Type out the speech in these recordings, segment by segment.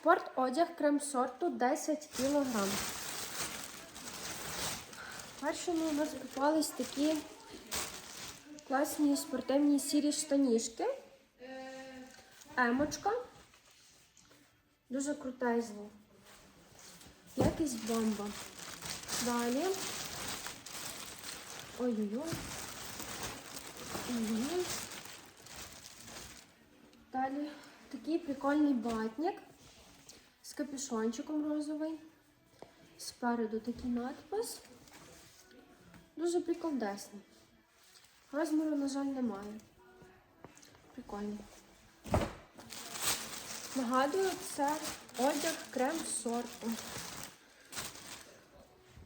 Спорт одяг крем сорту 10 кг. Першому у нас попались такі класні спортивні сірі штанішки. Емочка. Дуже крутезні. Якість бомба. Далі. Ой-ой-ой. Далі такий прикольний батник капюшончиком розовий. Спереду такий надпис. Дуже приколдесний. Розміру, на жаль, немає. Прикольний. Нагадую, це одяг крем сорту.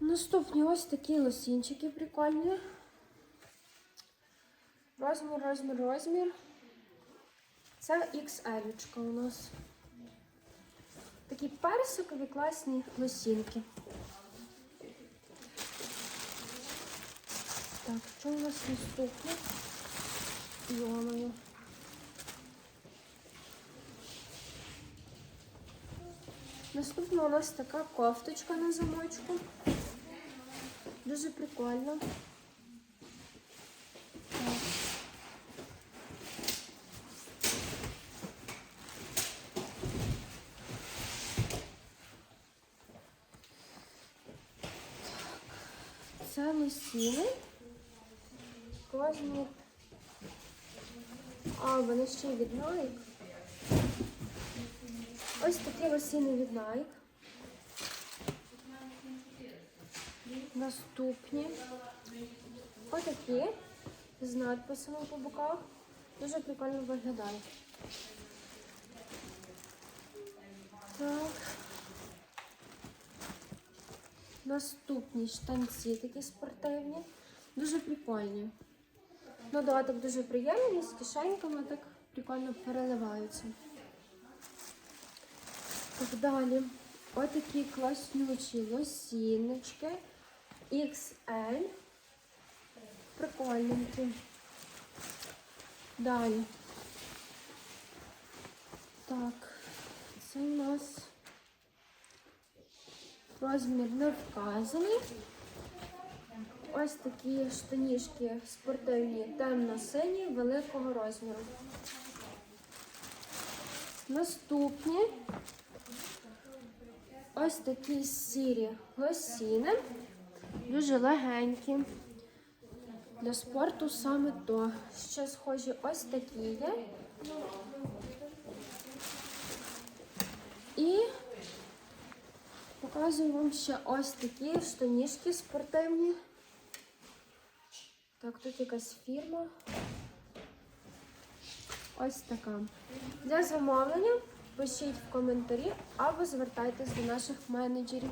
Наступні ось такі лосінчики прикольні. Розмір, розмір, розмір. Це XL у нас. Такі персикові класні лосінки. Так, що у нас наступне? Йомаю. Наступна у нас така кофточка на замочку. Дуже прикольно. Це лосіни. Розмір. А, вони ще й від Nike. Ось такі лосіни від Nike. Наступні. Отакі з надписами по боках. Дуже прикольно виглядають. Так. Наступні штанці такі спортивні. Дуже прикольні. На дотик дуже приємні, з кишеньками так прикольно переливаються. Так далі. Отакі класнючі лосіночки XL. Прикольненькі. Далі. Так, це у нас розмір не вказаний. Ось такі штанішки спортивні, темно-сині, великого розміру. Наступні ось такі сірі лосіни, дуже легенькі. Для спорту саме то. Ще схожі ось такі є. Показую вам ще ось такі штанішки спортивні. Так, тут якась фірма. Ось така. Для замовлення пишіть в коментарі або звертайтесь до наших менеджерів.